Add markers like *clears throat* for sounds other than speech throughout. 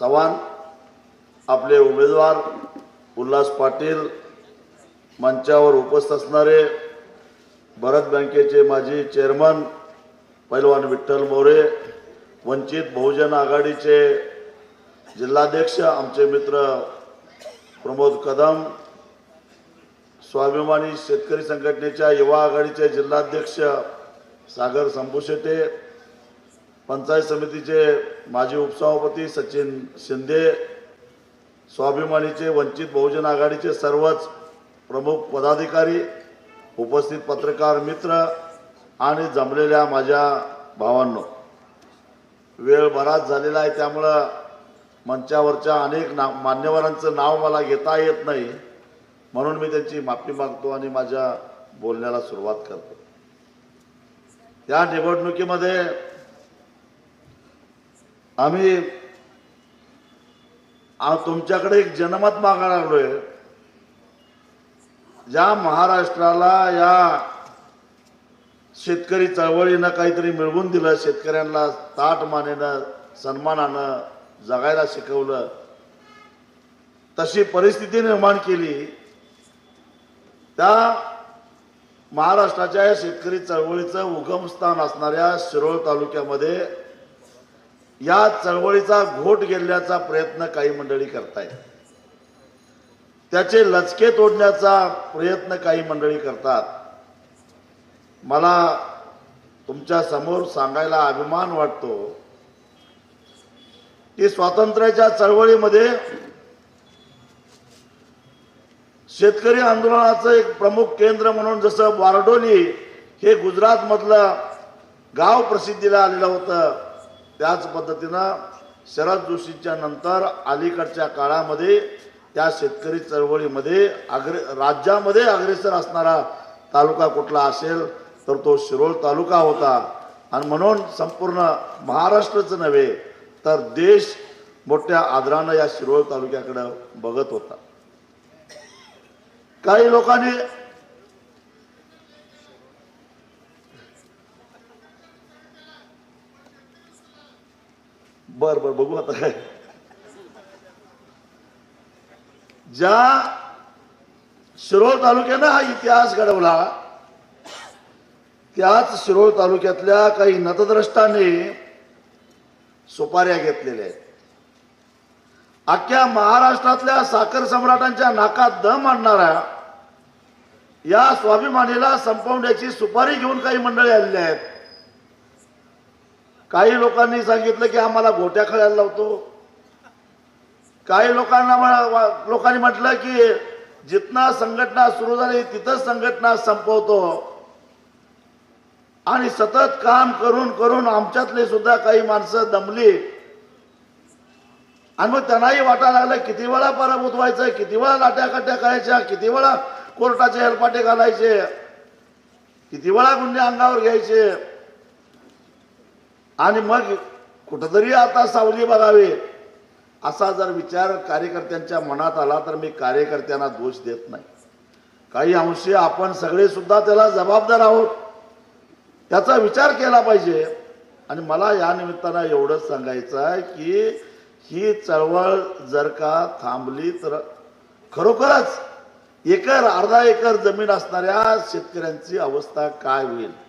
चव्हाण आपले उमेदवार उल्हास पाटील मंचावर उपस्थित असणारे भरत बँकेचे माजी चेअरमन पैलवान विठ्ठल मोरे वंचित बहुजन आघाडीचे जिल्हाध्यक्ष आमचे मित्र प्रमोद कदम स्वाभिमानी शेतकरी संघटनेच्या युवा आघाडीचे जिल्हाध्यक्ष सागर संभूशेटे पंचायत समितीचे माजी उपसभापती सचिन शिंदे स्वाभिमानीचे वंचित बहुजन आघाडीचे सर्वच प्रमुख पदाधिकारी उपस्थित पत्रकार मित्र आणि जमलेल्या माझ्या भावांनो. वेळ बराच झालेला आहे त्यामुळं मंचावरच्या अनेक ना मान्यवरांचं नाव मला घेता येत नाही. म्हणून मी त्यांची माफी मागतो आणि माझ्या बोलण्याला सुरुवात करतो. या निवडणुकीमध्ये आम्ही तुमच्याकडे एक जनमत मागायला लागलोय. या महाराष्ट्राला या शेतकरी चळवळीनं काहीतरी मिळवून दिलं शेतकऱ्यांना ताट मानेनं सन्मानानं जगायला शिकवलं तशी परिस्थिती निर्माण केली त्या महाराष्ट्राच्या या शेतकरी चळवळीचं उगमस्थान असणाऱ्या शिरोळ तालुक्यामध्ये या चळवळीचा घोट गेल्याचा प्रयत्न काही मंडळी करतायत. त्याचे लचके तोडण्याचा प्रयत्न काही मंडळी करतात. मला तुमच्यासमोर सांगायला अभिमान वाटतो की स्वातंत्र्याच्या चळवळीमध्ये शेतकरी आंदोलनाचं एक प्रमुख केंद्र म्हणून जसं वारडोली हे गुजरातमधलं गाव प्रसिद्धीला आलेलं होतं त्याच पद्धतीनं शरद जोशीच्या नंतर अलीकडच्या काळामध्ये त्या शेतकरी चळवळीमध्ये अग्रे राज्यामध्ये अग्रेसर असणारा तालुका कुठला असेल तर तो शिरोळ तालुका होता. आणि म्हणून संपूर्ण महाराष्ट्रच नव्हे तर देश मोठ्या आदरानं या शिरोळ तालुक्याकडं बघत होता. काही लोकांनी बर बर बघू आता. काय ज्या शिरोळ तालुक्यानं हा इतिहास घडवला त्याच शिरोळ तालुक्यातल्या काही नतद्रष्टांनी सुपाऱ्या घेतलेल्या आहेत. अख्ख्या महाराष्ट्रातल्या साखर सम्राटांच्या नाकात दम आणणाऱ्या या स्वाभिमानीला संपवण्याची सुपारी घेऊन काही मंडळी आलेली आहेत. काही लोकांनी सांगितलं की आम्हाला गोट्या खेळायला लावतो. काही लोकांना लोकांनी म्हटलं की जिथनं संघटना सुरू झाली तिथंच संघटना संपवतो. आणि सतत काम करून करून आमच्यातले सुद्धा काही माणसं दमली. आणि मग त्यांनाही वाटायला लागलं किती वेळा पराभूत व्हायचं किती वेळा लाट्याकाट्या करायच्या किती वेळा कोर्टाचे हेलपाटे घालायचे किती वेळा गुन्हे अंगावर घ्यायचे. आणि मग कुठंतरी आता सावली बघावी. असा जर विचार कार्यकर्त्यांच्या मनात आला तर मी कार्यकर्त्यांना दोष देत नाही. काही अंशी आपण सगळे सुद्धा त्याला जबाबदार आहोत. त्याचा विचार केला पाहिजे. आणि मला या निमित्तानं एवढंच सांगायचं आहे की ही चळवळ जर का थांबली तर खरोखरच एकर अर्धा एकर जमीन असणाऱ्या शेतकऱ्यांची अवस्था काय होईल?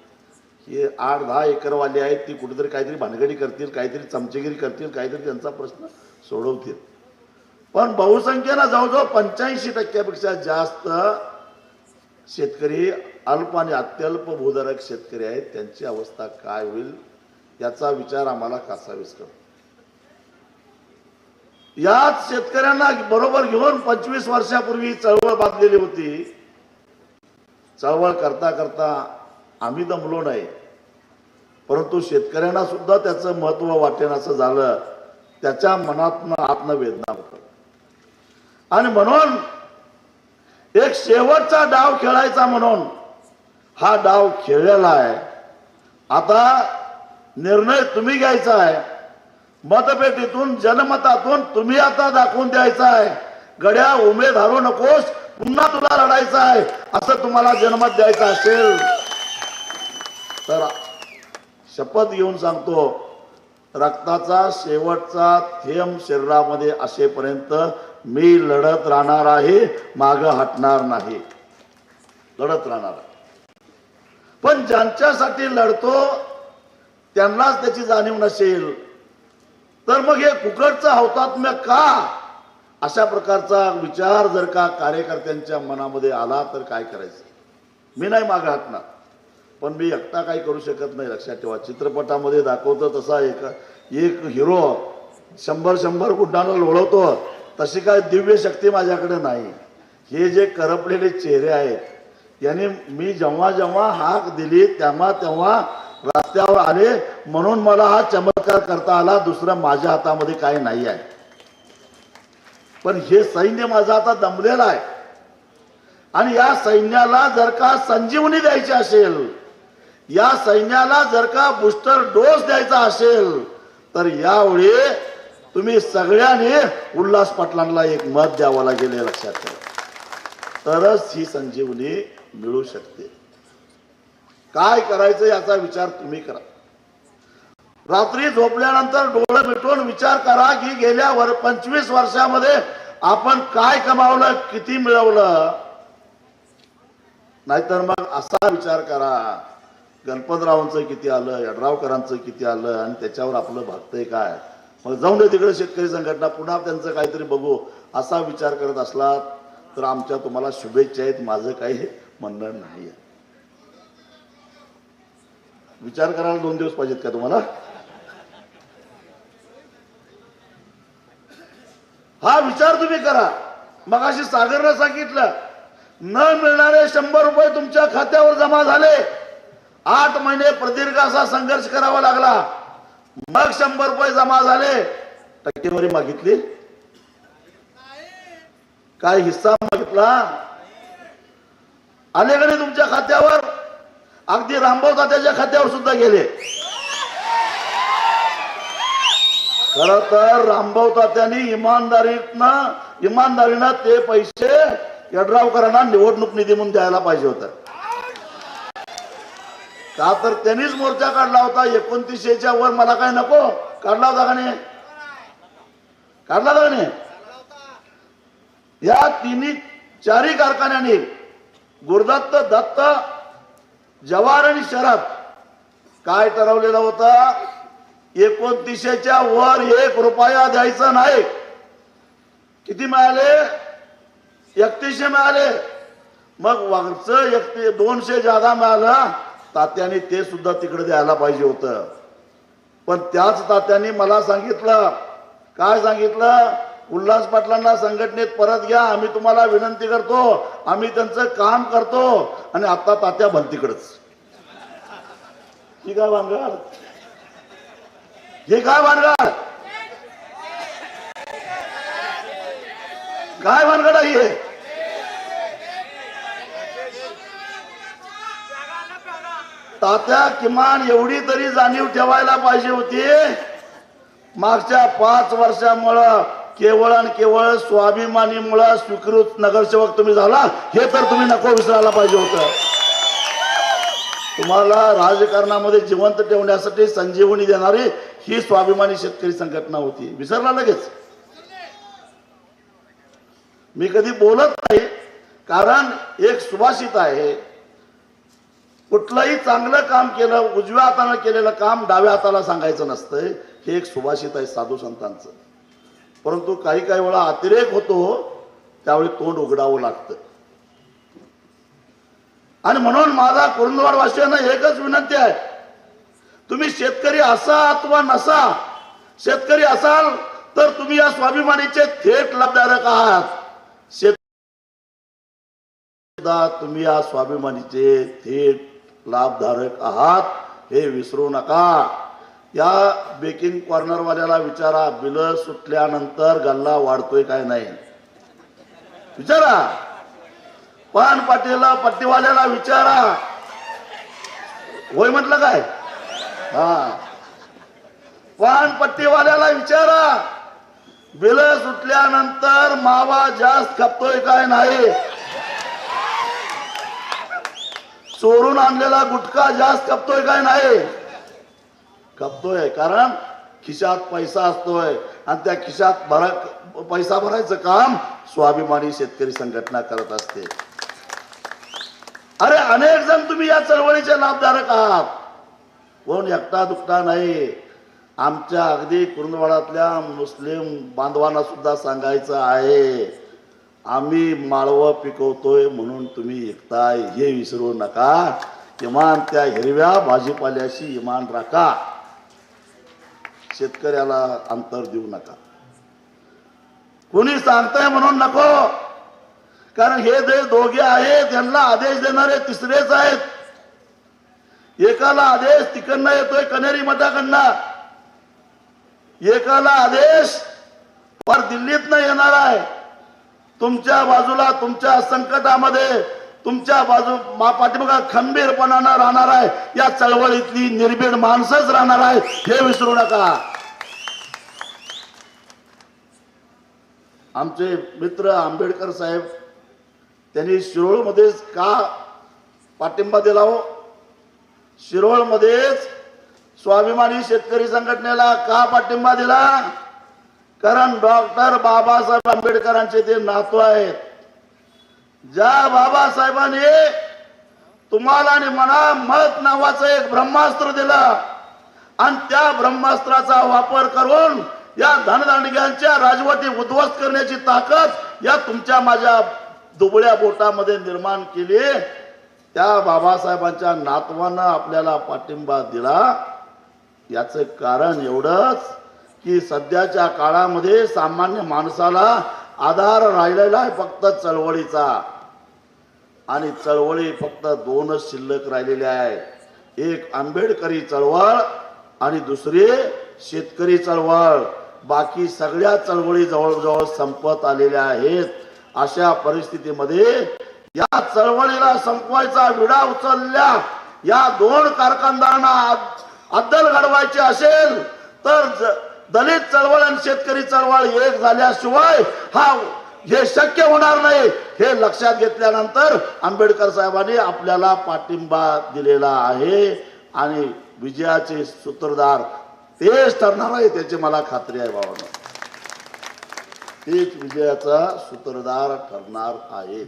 हे आठ दहा एकरवाले आहेत ती कुठेतरी काहीतरी भानगडी करतील काहीतरी चमचेगिरी करतील काहीतरी त्यांचा प्रश्न सोडवतील. पण बहुसंख्येनं जवळजवळ पंच्याऐंशी टक्क्यापेक्षा जास्त शेतकरी अल्प आणि अत्यल्प भूधारक शेतकरी आहेत. त्यांची अवस्था काय होईल याचा विचार आम्हाला कासावीस करतो याच शेतकऱ्यांना बरोबर घेऊन पंचवीस वर्षापूर्वी चळवळ बांधलेली होती. चळवळ करता करता आम्ही दमलो नाही. परंतु शेतकऱ्यांना सुद्धा त्याचं महत्त्व वाटेन असं झालं. त्याच्या मनातनं आत्मवेदना होत. आणि म्हणून एक शेवटचा डाव खेळायचा म्हणून हा डाव खेळलेला आहे. आता निर्णय तुम्ही घ्यायचा आहे. मतपेटीतून जनमतातून तुम्ही आता दाखवून द्यायचा आहे. गड्या उमेद हरू नकोस. पुन्हा तुला लढायचं आहे. असं तुम्हाला जनमत द्यायचं असेल. तर शपथ घेऊन सांगतो रक्ताचा शेवटचा थेंब शरीरामध्ये असेपर्यंत मी लढत राहणार आहे माग हटणार नाही. लढत राहणार पण ज्यांच्यासाठी लढतो त्यांनाच त्याची जाणीव नसेल. तर मग हे कुकडचं हौतात्म्य का? अशा प्रकारचा विचार जर का कार्यकर्त्यांच्या मनामध्ये आला तर काय करायचं? मी नाही मागं हटणार. पण मी एकटा काही करू शकत नाही लक्षात ठेवा. चित्रपटामध्ये दाखवतो तसा एक एक हिरो शंभर शंभर गुंडांना लोळवतो. तशी काय दिव्य शक्ती माझ्याकडे नाही. हे जे करपलेले चेहरे आहेत यांनी मी जेव्हा जेव्हा हाक दिली तेव्हा तेव्हा रस्त्यावर आले म्हणून मला हा चमत्कार करता आला दुसरं माझ्या हातामध्ये काही नाही आहे. पण हे सैन्य माझं आता दमलेलं आहे. आणि या सैन्याला जर का संजीवनी द्यायची असेल या सैन्याला जर का बुस्टर डोस द्यायचा असेल तर यावेळी तुम्ही सगळ्यांनी उल्हास पाटलांना एक मत द्यावं लागेल हे लक्षात ठेवा. तरच ही संजीवनी मिळू शकते. काय करायचं याचा विचार तुम्ही करा. रात्री झोपल्यानंतर डोळं मिटून विचार करा की गेल्या वर पंचवीस वर्षामध्ये आपण काय कमावलं किती मिळवलं? नाहीतर मग असा विचार करा गणपतरावांचं किती आलं यड्रावकरांचं किती आलं आणि त्याच्यावर आपलं भागतंय काय? मग जाऊन दे तिकडे शेतकरी संघटना पुन्हा त्यांचं काहीतरी बघू असा विचार करत असला तर आमच्या तुम्हाला शुभेच्छा आहेत माझं काही म्हणणं नाही विचार करायला दोन दिवस पाहिजेत का तुम्हाला? हा विचार तुम्ही करा. मग अशी सागरनं सांगितलं न मिळणारे शंभर रुपये तुमच्या खात्यावर जमा झाले. आठ महिने प्रदीर्घ असा संघर्ष करावा लागला. मग शंभर रुपये जमा झाले. टक्केवारी मागितली? काय हिस्सा मागितला? आले का तुमच्या खात्यावर? अगदी रामभाऊ तात्याच्या खात्यावर सुद्धा गेले. खर तर रामभाऊ तात्यांनी इमानदारीनं इमानदारीनं ते पैसे यड्रावकरांना निवडणूक निधी म्हणून द्यायला पाहिजे होतं. का तर त्यांनीच मोर्चा काढला होता एकोणतीसशेच्या वर मला काय नको? काढला होता का नाही? काढला होता का नाही? या तिन्ही चारही कारखान्यांनी गुरुदत्त दत्त जवाहर आणि शरद काय ठरवलेलं होता? एकोणतीसशेच्या वर एक रुपया द्यायचा नाही. किती मिळाले? एकतीसशे मिळाले. मग वागचं एकतीस दोनशे जादा मिळालं. तात्याने ते सुद्धा तिकडे द्यायला पाहिजे होतं. पण त्याच तात्यांनी मला सांगितलं. काय सांगितलं? उल्हास पाटलांना संघटनेत परत घ्या. आम्ही तुम्हाला विनंती करतो. आम्ही त्यांचं काम करतो. आणि आता तात्या भलतीकडच ही काय भानगड? हे काय भानगड? काय भानगड आहे तात्या किमान एवढी तरी जाणीव ठेवायला पाहिजे होती. मागच्या पाच वर्षामुळं केवळ आणि केवळ स्वाभिमानीमुळं स्वीकृत नगरसेवक तुम्ही झाला हे तर तुम्ही नको विसरायला पाहिजे होतं. तुम्हाला राजकारणामध्ये जिवंत ठेवण्यासाठी संजीवनी देणारी ही स्वाभिमानी शेतकरी संघटना होती. विसरला लगेच. मी कधी बोलत नाही कारण एक सुभाषित आहे कुठलंही चांगलं काम केलं उजव्या हातानं केलेलं काम डाव्या हाताला सांगायचं नसतंय हे एक सुभाषित आहे साधू संतांचं. परंतु काही काही वेळा अतिरेक होतो त्यावेळी तोंड उघडावं लागतं. आणि म्हणून माझा कुरुंदवाड वासियांना एकच विनंती आहे तुम्ही शेतकरी असा अथवा नसा शेतकरी असाल तर तुम्ही या स्वाभिमानीचे थेट लाभधारक आहात. शेत तुम्ही या स्वाभिमानीचे थेट लाभधारक आहात हे विसरू नका. या बेकिंग कॉर्नरवाल्याला विचारा बिल सुटल्यानंतर गल्ला वाढतोय काय नाही? विचारा. पान पाटीला पट्टीवाल्याला विचारा. होय म्हटलं काय? हा. पान पट्टीवाल्याला विचारा. बिल सुटल्यानंतर मावा जास्त खपतोय काय नाही? चोरून आणलेला गुटखा जास्त कपतोय काय नाही? कपतोय कारण खिशात पैसा असतोय. आणि त्या खिशात भरा पैसा भरायचं काम स्वाभिमानी शेतकरी संघटना करत असते. अरे अनेक जण तुम्ही या चळवळीचे लाभधारक आहात. कोण एकटा दुखता नाही. आमच्या अगदी कुरुंदवाडातल्या मुस्लिम बांधवांना सुद्धा सांगायचं आहे. आम्ही माळवं पिकवतोय म्हणून तुम्ही एकताय हे विसरू नका. किमान त्या हिरव्या भाजीपाल्याशी इमान राखा. शेतकऱ्याला अंतर देऊ नका. कोणी सांगताय म्हणून नको. कारण हे जे दोघे आहेत यांना आदेश देणारे तिसरेच आहेत. एकाला आदेश तिकडनं येतोय कनेरी मठाकडनं. एकाला आदेश पर दिल्लीतनं येणार आहे. तुमच्या बाजूला तुमच्या संकटामध्ये तुमच्या बाजू मा- खंबीरपणानं राहणार आहे. या चळवळीतली निर्भीड माणसंच राहणार आहे. हे विसरू नका. आमचे मित्र आंबेडकर साहेब त्यांनी शिरोळमध्येच का पाठिंबा दिला हो? शिरोळमध्येच स्वाभिमानी शेतकरी संघटनेला का पाठिंबा दिला? कारण डॉक्टर बाबासाहेब आंबेडकरांचे ते नातू आहेत. ज्या बाबासाहेबांनी तुम्हाला आणि मला मत नावाचं एक ब्रह्मास्त्र दिलं आणि त्या ब्रह्मास्त्राचा वापर करून या धनदांडग्यांच्या राजवटी उद्ध्वस्त करण्याची ताकद या तुमच्या माझ्या दुबळ्या बोटामध्ये निर्माण केली. त्या बाबासाहेबांच्या नातवानं आपल्याला पाठिंबा दिला. याचं कारण एवढंच. की सध्याच्या काळामध्ये सामान्य माणसाला आधार राहिलेला आहे फक्त चळवळीचा. आणि चळवळी फक्त दोनच शिल्लक राहिलेल्या आहेत. एक आंबेडकरी चळवळ आणि दुसरी शेतकरी चळवळ. बाकी सगळ्या चळवळी जवळजवळ संपत आलेल्या आहेत. अशा परिस्थितीमध्ये या चळवळीला संपवायचा विडा उचलल्या या दोन कारखानदारांना अद्दल घडवायची असेल तर दलित चळवळ आणि शेतकरी चळवळ एक झाल्याशिवाय हा हे शक्य होणार नाही. हे लक्षात घेतल्यानंतर आंबेडकर साहेबांनी आपल्याला पाठिंबा दिलेला आहे आणि विजयाचे सूत्रधार तेच ठरणार आहे त्याची मला खात्री आहे बाबा तेच विजयाचा सूत्रधार ठरणार आहे.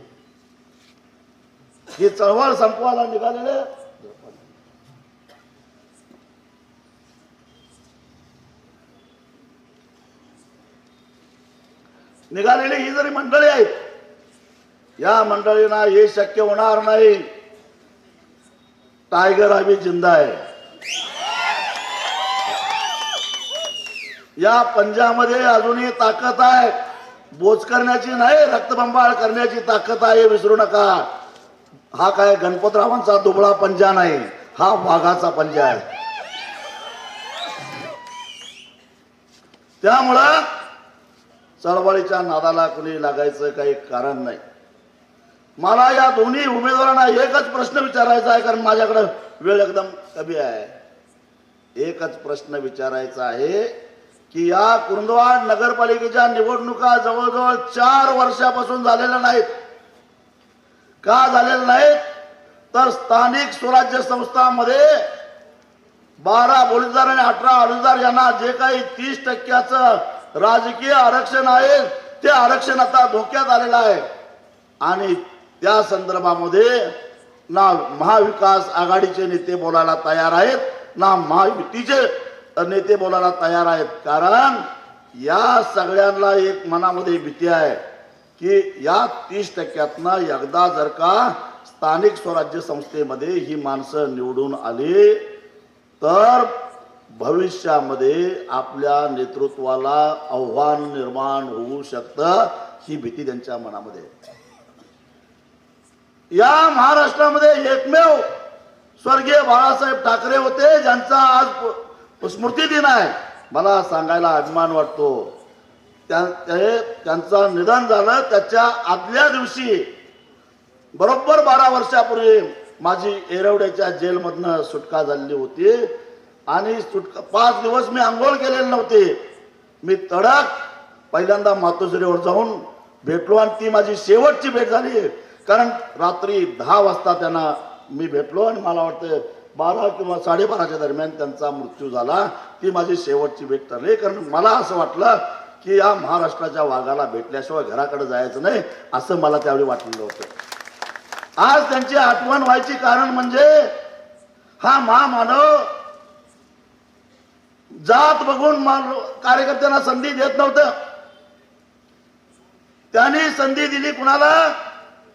ही चळवळ संपवायला निघालेले निघालेली ही जरी मंडळी आहेत या मंडळींना हे शक्य होणार नाही. टायगर आम्ही जिंदा आहे. या पंजामध्ये अजूनही ताकद आहे. बोच करण्याची नाही रक्तबंबाळ करण्याची ताकद आहे विसरू नका. हा काय गणपतरावांचा दुबळा पंजा नाही हा वाघाचा पंजा आहे. त्यामुळं चळवळीच्या नादाला कुणी लागायचं काही कारण नाही. मला या दोन्ही उमेदवारांना एकच प्रश्न विचारायचा आहे कारण माझ्याकडे वेळ एकदम कमी आहे. एकच प्रश्न विचारायचा आहे की या कुरुंदवाड नगरपालिकेच्या निवडणुका जवळजवळ चार वर्षापासून झालेल्या नाहीत. का झालेल्या नाहीत? तर स्थानिक स्वराज्य संस्थांमध्ये बारा बोलीदार आणि अठरा अर्जदार यांना जे काही तीस टक्क्याचं राजकीय आरक्षण आहे ते आरक्षण आता धोक्यात आलेलं आहे. आणि त्या संदर्भामध्ये ना महाविकास आघाडीचे नेते बोलायला तयार आहेत ना महायुतीचे नेते बोलायला तयार आहेत. कारण या सगळ्यांना एक मनामध्ये भीती आहे की या तीस टक्क्यातनं एकदा जर का स्थानिक स्वराज्य संस्थेमध्ये ही माणसं निवडून आली तर भविष्यामध्ये आपल्या नेतृत्वाला आव्हान निर्माण होऊ शकतं ही भीती त्यांच्या मनामध्ये या महाराष्ट्रामध्ये एकमेव स्वर्गीय बाळासाहेब ठाकरे होते ज्यांचा आज स्मृती दिन आहे. मला सांगायला अभिमान वाटतो. त्या त्यांचं निधन झालं त्याच्या आदल्या दिवशी बरोबर बारा वर्षापूर्वी माझी एरवड्याच्या जेलमधनं सुटका झालेली होती. आणि सुटका पाच दिवस मी आंघोळ केलेले नव्हते. मी तडक पहिल्यांदा मातोश्रीवर जाऊन भेटलो आणि ती माझी शेवटची भेट झाली. कारण रात्री दहा वाजता त्यांना मी भेटलो आणि मला वाटतं बारा किंवा साडेबाराच्या दरम्यान त्यांचा मृत्यू झाला. ती माझी शेवटची भेट ठरली. कारण मला असं वाटलं की या महाराष्ट्राच्या वाघाला भेटल्याशिवाय घराकडे जायचं नाही असं मला त्यावेळी वाटलेलं होतं. आज त्यांची आठवण व्हायची कारण म्हणजे हा महामानव जात बघून कार्यकर्त्यांना संधी देत नव्हतं. त्यांनी संधी दिली कुणाला?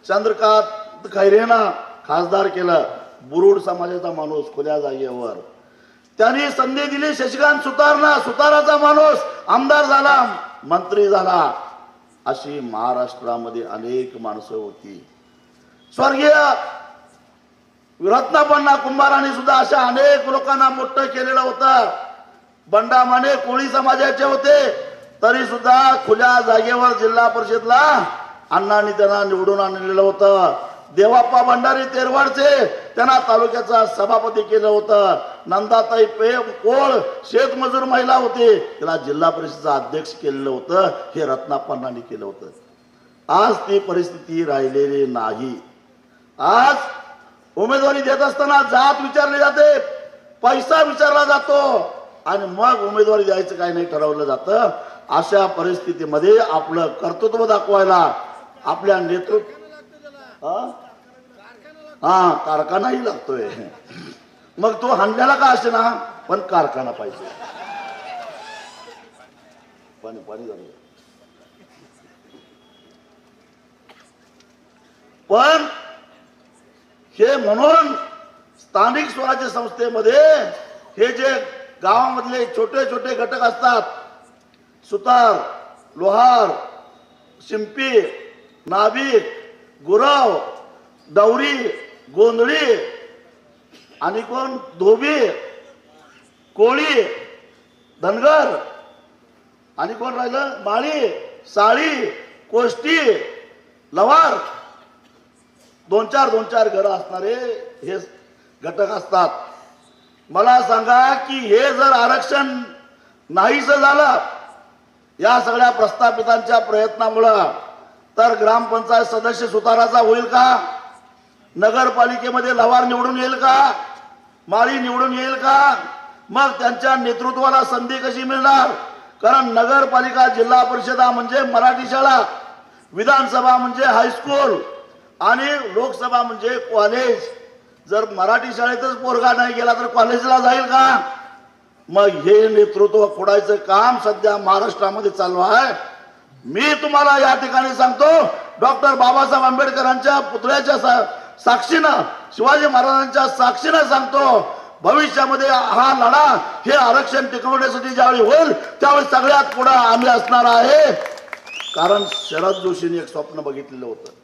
चंद्रकांत खैरेना खासदार केलं. बुरुड समाजाचा माणूस खुल्या जागेवर. त्यांनी संधी दिली शशिकांत सुतारना सुताराचा माणूस आमदार झाला मंत्री झाला. अशी महाराष्ट्रामध्ये अनेक माणसं होती. स्वर्गीय रत्नापण्णा कुंभाराने सुद्धा अशा अनेक लोकांना मोठं केलेलं होतं. बंडा माने कोळी समाजाचे होते. तरी सुद्धा खुल्या जागेवर जिल्हा परिषदला अण्णांनी त्यांना निवडून आणलेलं होतं. देवाप्पा भंडारी तेरवाडचे त्यांना तालुक्याचा सभापती केलं होतं. नंदाताई पे कोळ शेतमजूर महिला होती. तिला जिल्हा परिषदचा अध्यक्ष केलेलं होतं. हे रत्नाप्पांनी केलं होतं. आज ती परिस्थिती राहिलेली नाही. आज उमेदवारी देत असताना जात विचारली जाते. पैसा विचारला जातो. आणि मग उमेदवारी द्यायचं काही नाही ठरवलं जातं. अशा परिस्थितीमध्ये आपलं कर्तृत्व दाखवायला आपल्या नेतृत्व हा? हा कारखानाही लागतोय. मग तो हाणण्याला का असे ना पण कारखाना पाहिजे. पाणी पाणी झालं पण हे म्हणून स्थानिक स्वराज्य संस्थेमध्ये हे जे गावामधले छोटे छोटे घटक असतात. सुतार लोहार शिंपी नाभिक गुरव डवरी गोंधळी आणि कोण धोबी कोळी धनगर आणि कोण राहिलं माळी साळी कोष्टी लवार. दोन चार दोन चार घरं असणारे हे घटक असतात. मला सांगा की हे जर आरक्षण नाहीच झालं या सगळ्या प्रस्थापितांच्या प्रयत्नामुळं तर ग्रामपंचायत सदस्य सुताराचा होईल का? नगरपालिकेमध्ये लवार निवडून येईल का? माळी निवडून येईल का? मग त्यांच्या नेतृत्वाला संधी कशी मिळणार? कारण नगरपालिका जिल्हा परिषदा म्हणजे मराठी शाळा विधानसभा म्हणजे हायस्कूल आणि लोकसभा म्हणजे कॉलेज. जर मराठी शाळेतच पोरगा नाही गेला तर कॉलेजला जाईल का? मग हे नेतृत्व फोडायचं काम सध्या महाराष्ट्रामध्ये चालू आहे. मी तुम्हाला या ठिकाणी सांगतो डॉक्टर बाबासाहेब आंबेडकरांच्या पुतळ्याच्या सा- साक्षीनं शिवाजी महाराजांच्या साक्षीनं सांगतो भविष्यामध्ये हा लढा हे आरक्षण टिकवण्यासाठी ज्यावेळी होईल त्यावेळी सगळ्यात पुढे आम्ही असणार आहे. कारण शरद जोशींनी एक स्वप्न बघितलेलं होतं.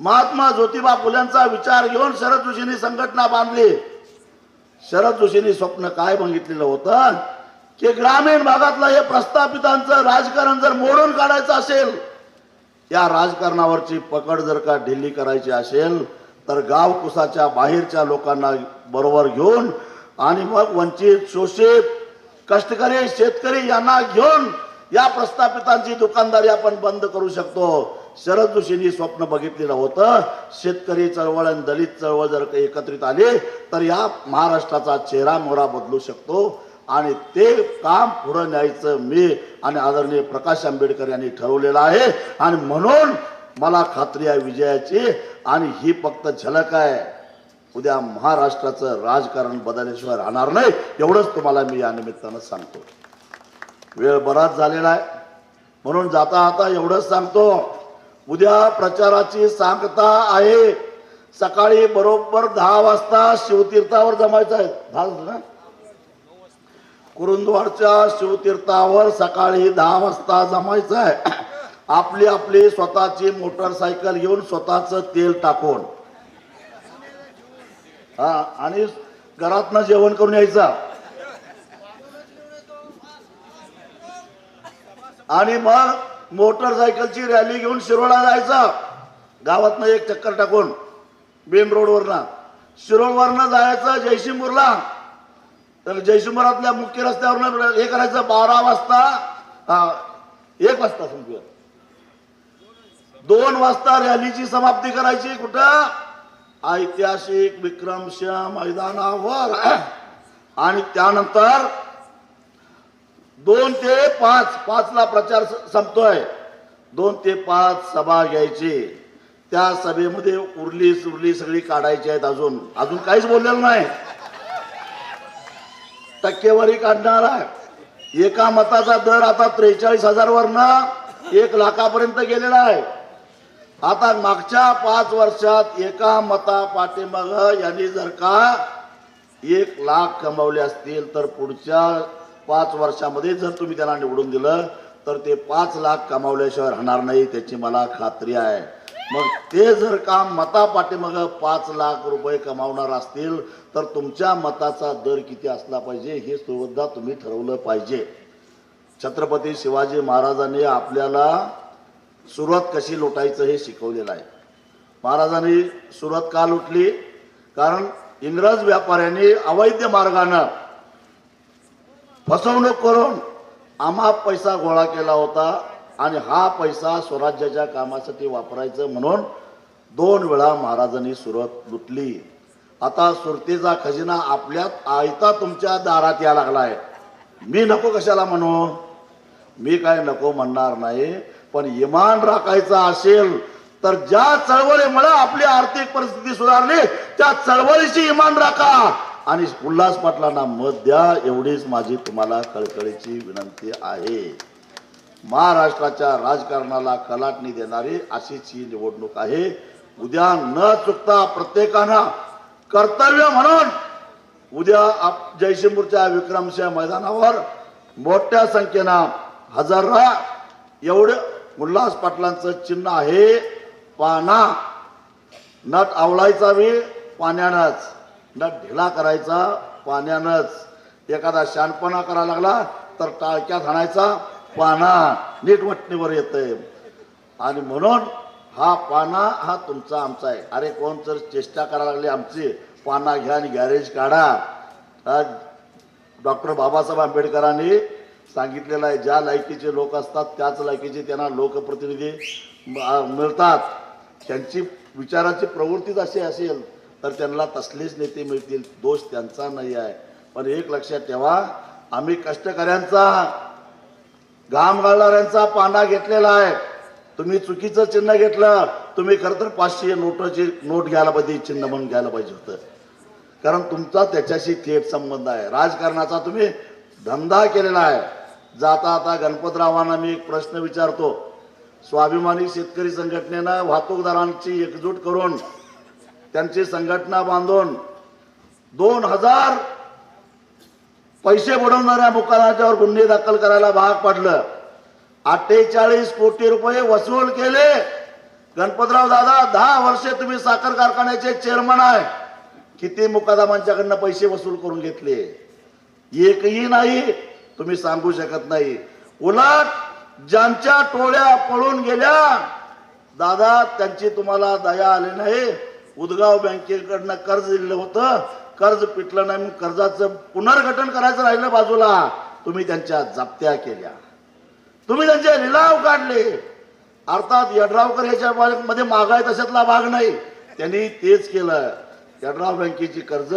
महात्मा ज्योतिबा फुल्यांचा विचार घेऊन शरद जोशींनी संघटना बांधली. शरद जोशींनी स्वप्न काय बघितलेलं होतं? की ग्रामीण भागातलं हे प्रस्थापितांचं राजकारण जर मोडून काढायचं असेल या राजकारणावरची पकड जर का ढिल्ली करायची असेल तर गावकुसाच्या बाहेरच्या लोकांना बरोबर घेऊन आणि मग वंचित शोषित कष्टकरी शेतकरी यांना घेऊन या प्रस्थापितांची दुकानदारी आपण बंद करू शकतो. शरद जोशींनी स्वप्न बघितलेलं होतं. शेतकरी चळवळ आणि दलित चळवळ जर एकत्रित आले तर या महाराष्ट्राचा चेहरा मोहरा बदलू शकतो. आणि ते काम पुढं न्यायचं मी आणि आदरणीय प्रकाश आंबेडकर यांनी ठरवलेलं आहे. आणि म्हणून मला खात्री आहे विजयाची. आणि ही फक्त झलक आहे. उद्या महाराष्ट्राचं राजकारण बदलल्याशिवाय राहणार नाही. एवढंच तुम्हाला मी या निमित्तानं सांगतो. वेळ बराच झालेला आहे. म्हणून जाता आता एवढंच सांगतो उद्या प्रचाराची सांगता आहे. सकाळी बरोबर दहा वाजता शिवतीर्थावर जमायचं आहे. दहा ना? कुरुंदवाडच्या शिवतीर्थावर सकाळी दहा वाजता जमायचं आहे. आपली आपली स्वतःची मोटरसायकल घेऊन स्वतःच तेल टाकून. हा आणि घरातनं जेवण करून यायचं. आणि मग मोटरसायकलची रॅली घेऊन शिरोळा जायचं. गावातनं एक चक्कर टाकून बेन रोडवरनं. शिरोळवरनं जायचं जयसिंगपूरला. तर जयसिंगपुरातल्या मुख्य रस्त्यावरनं हे करायचं बारा वाजता. हा, एक वाजता समजूया दोन वाजता रॅलीची समाप्ती करायची कुठं? ऐतिहासिक विक्रमशिंह मैदानावर. *clears throat* आणि त्यानंतर दोन ते पाच पाचला प्रचार संपतोय. दोन ते पाच सभा घ्यायची. त्या सभेमध्ये उरली सुरली सगळी काढायची आहेत अजून. अजून काहीच बोललेलं नाही. टक्केवारी काढणार आहे. एका मताचा दर आता त्रेचाळीस हजार वरनं एक लाखापर्यंत गेलेला आहे. आता मागच्या पाच वर्षात एका मता पाठीमाग यांनी जर का एक लाख कमावले असतील तर पुढच्या पाच वर्षामध्ये जर तुम्ही त्यांना निवडून दिलं तर ते पाच लाख कमावल्याशिवाय राहणार नाही त्याची मला खात्री आहे. मग ते जर काम मता पाठीमाग पाच लाख रुपये कमावणार असतील तर तुमच्या मताचा दर किती असला पाहिजे हे सुद्धा तुम्ही ठरवलं पाहिजे. छत्रपती शिवाजी महाराजांनी आपल्याला सुरुवात कशी लुटायचं हे शिकवलेलं आहे. महाराजांनी सुरुवात का लुटली? कारण इंग्रज व्यापाऱ्यांनी अवैध मार्गानं फसवणूक करून आम्हा पैसा गोळा केला होता आणि हा पैसा स्वराज्याच्या कामासाठी वापरायचं म्हणून दोन वेळा महाराजांनी सुरत लुटली. आता सुरतीचा खजिना आपल्यात आयता तुमच्या दारात या लागलाय. मी नको कशाला म्हणू? मी काय नको म्हणणार नाही पण इमान राखायचा असेल तर ज्या चळवळीमुळे आपली आर्थिक परिस्थिती सुधारली त्या चळवळीची इमान राखा. आणि उल्हास पाटलांना मत द्या एवढीच माझी तुम्हाला कळकळीची विनंती आहे. महाराष्ट्राच्या राजकारणाला कलाटणी देणारी अशीच ही निवडणूक आहे. उद्या न चुकता प्रत्येकानं कर्तव्य म्हणून उद्या आप- जयसिंगपूरच्या विक्रमसिंह मैदानावर मोठ्या संख्येनं हजर राहा एवढं उल्हास पाटलांचं चिन्ह आहे. पाना नट आवळायचा वेळ पाण्यानंच. न ढिला करायचा पाण्यानंच. एखादा शानपणा करायला लागला तर टाळक्यात हाणायचा पाना नीटवटणीवर येते आणि म्हणून हा पाना हा तुमचा आमचा आहे. अरे कोण जर चेष्टा करायला लागली आमची पाना घ्या आणि गॅरेज काढा. डॉक्टर बाबासाहेब आंबेडकरांनी सांगितलेलं आहे ज्या लायकीचे लोक असतात त्याच लायकीचे त्यांना लोकप्रतिनिधी मिळतात. त्यांची विचाराची प्रवृत्तीच अशी असेल. तर त्यांना तसलेच नेते मिळतील. दोष त्यांचा नाही आहे. पण एक लक्षात ठेवा आम्ही कष्टकऱ्यांचा घाम गाळणाऱ्यांचा पाना घेतलेला आहे. तुम्ही चुकीचं चिन्ह घेतलं तुम्ही खरं तर पाचशे नोटाची नोट घ्यायला पाहिजे चिन्ह म्हणून घ्यायला पाहिजे होतं. कारण तुमचा त्याच्याशी थेट संबंध आहे. राजकारणाचा तुम्ही धंदा केलेला आहे. जाता आता गणपतरावांना मी एक प्रश्न विचारतो. स्वाभिमानी शेतकरी संघटनेनं वाहतूकदारांची एकजूट करून त्यांची संघटना बांधून दोन हजार पैसे बुडवणाऱ्या मुकानाच्यावर गुन्हे दाखल करायला भाग पडलं. अठ्ठेचाळीस कोटी रुपये वसूल केले. गणपतराव दादा दहा वर्षे तुम्ही साखर कारखान्याचे चेअरमन आहे. किती मुकादामांच्याकडनं पैसे वसूल करून घेतले? एकही नाही तुम्ही सांगू शकत नाही. उलट ज्यांच्या टोळ्या पळून गेल्या दादा त्यांची तुम्हाला दया आली नाही. उदगाव बँकेकडनं कर्ज दिलं होतं. कर्ज पिटलं नाही मग कर्जाचं पुनर्गठन करायचं राहिलं बाजूला. तुम्ही त्यांच्या जप्त्या केल्या. तुम्ही त्यांचे लिलाव काढले. अर्थात यड्रावकर ह्याच्या मध्ये मागाय तशातला भाग नाही. त्यांनी तेच केलं. यड्राव बँकेची कर्ज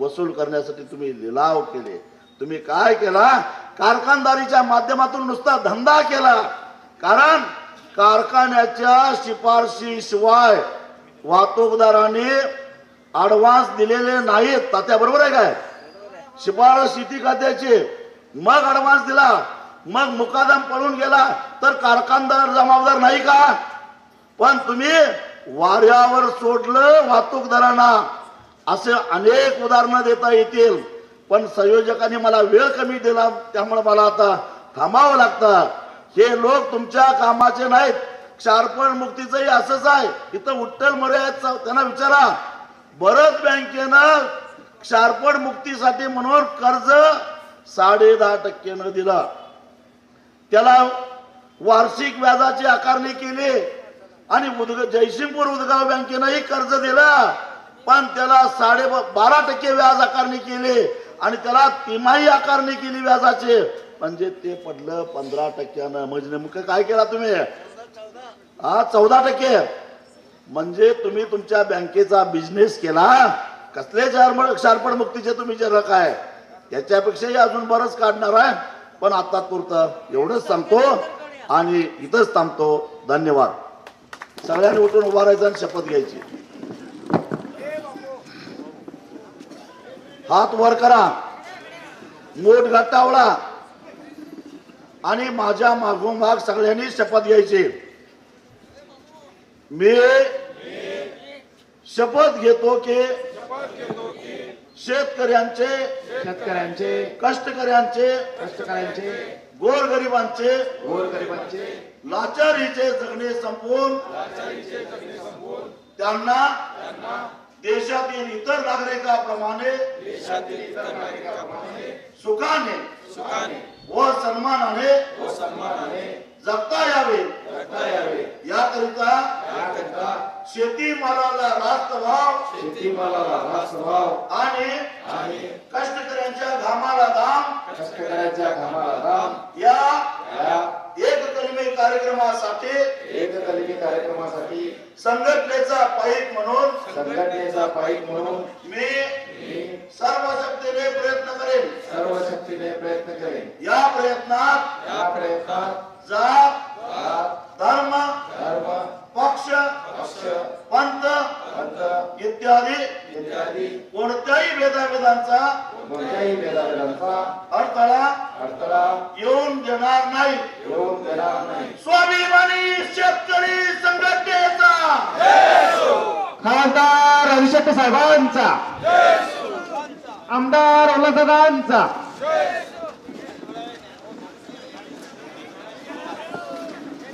वसूल करण्यासाठी तुम्ही लिलाव केले. तुम्ही काय केला? कारखानदारीच्या माध्यमातून नुसता धंदा केला. कारण कारखान्याच्या शिफारशीशिवाय वाहतूकदारांनी ऍडव्हान्स दिलेले नाहीत. तात्या बरोबर आहे काय? शिफारस शेती खात्याची. मग ऍडव्हान्स दिला. मग मुकादम पळून गेला. तर कारखानदार जबाबदार नाही का? पण तुम्ही वाऱ्यावर सोडलं वाहतूकदारांना असे अनेक उदाहरणं देता येतील. पण संयोजकांनी मला वेळ कमी दिला. त्यामुळे मला आता थांबावं लागतं. हे लोक तुमच्या कामाचे नाहीत. क्षारपण मुक्तीचंही असंच आहे. इथं उट्टल मोरे त्यांना विचारा. बरंच बँकेनं क्षारपण मुक्तीसाठी म्हणून कर्ज साडे दहा टक्क्यानं दिला. त्याला वार्षिक व्याजाची आकारणी केली आणि उदग जयसिंगपूर उदगाव बँकेनंही कर्ज दिलं. पण त्याला साडे बारा टक्के व्याज आकारणी केली आणि त्याला तिमाही आकारणी केली व्याजाचे. म्हणजे ते पडलं पंधरा टक्क्यानं. म्हणजे नेमकं काय केला तुम्ही? हा चौदा टक्के. म्हणजे तुम्ही तुमच्या बँकेचा बिझनेस केला कसले शार्पण मुक्तीचे तुम्ही जनक आहे. त्याच्यापेक्षाही अजून बरंच काढणार आहे. पण आता पुरतं एवढंच सांगतो आणि इथंच थांबतो. धन्यवाद. सगळ्यांनी उठून उभा राहायचा आणि शपथ घ्यायची. हात वर करा. मोठ गट्टावळा आणि माझ्या मागोमाग सगळ्यांनी शपथ घ्यायची. मी शपथ घेतो की शेतकऱ्यांचे शेतकऱ्यांचे कष्टकऱ्यांचे कष्टकऱ्यांचे गोरगरिबांचे गोरगरिबांचे लाचारीचे जगणे संपवून त्यांना देशातील इतर नागरिकाप्रमाणे सुखाने व सन्मानाने जगता यावे. याकरिता शेतीमालाला रास्त भाव शेतीमालाला रास्त भाव आणि आणि कष्टकऱ्यांच्या घामाला दाम कष्टकऱ्यांच्या कामाला राम या एक कलमी कार्यक्रमासाठी एककलमी कार्यक्रमासाठी संघटनेचा पाईक म्हणून संघटनेचा पाईक म्हणून मी सर्व शक्तीने प्रयत्न करेन. सर्व शक्तीने प्रयत्न करेन. या प्रयत्नात या प्रयत्नात कोणत्याही भेदाभेदांचा अडथळा अडथळा येऊन देणार नाही. येऊन देणार नाही. स्वाभिमानी शेतकरी संघटनेचा. खासदार अभिषेक साहेबांचा. आमदार ओलादादांचा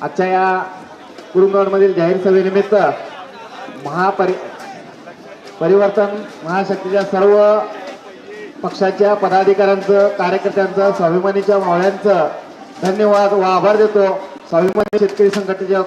आजच्या या कुरुंगवडमधील जाहीर सभेनिमित्त महापरि परिवर्तन महाशक्तीच्या सर्व पक्षाच्या पदाधिकाऱ्यांचं कार्यकर्त्यांचं स्वाभिमानीच्या मावळ्यांचं धन्यवाद व आभार देतो. स्वाभिमानी शेतकरी संघटनेच्या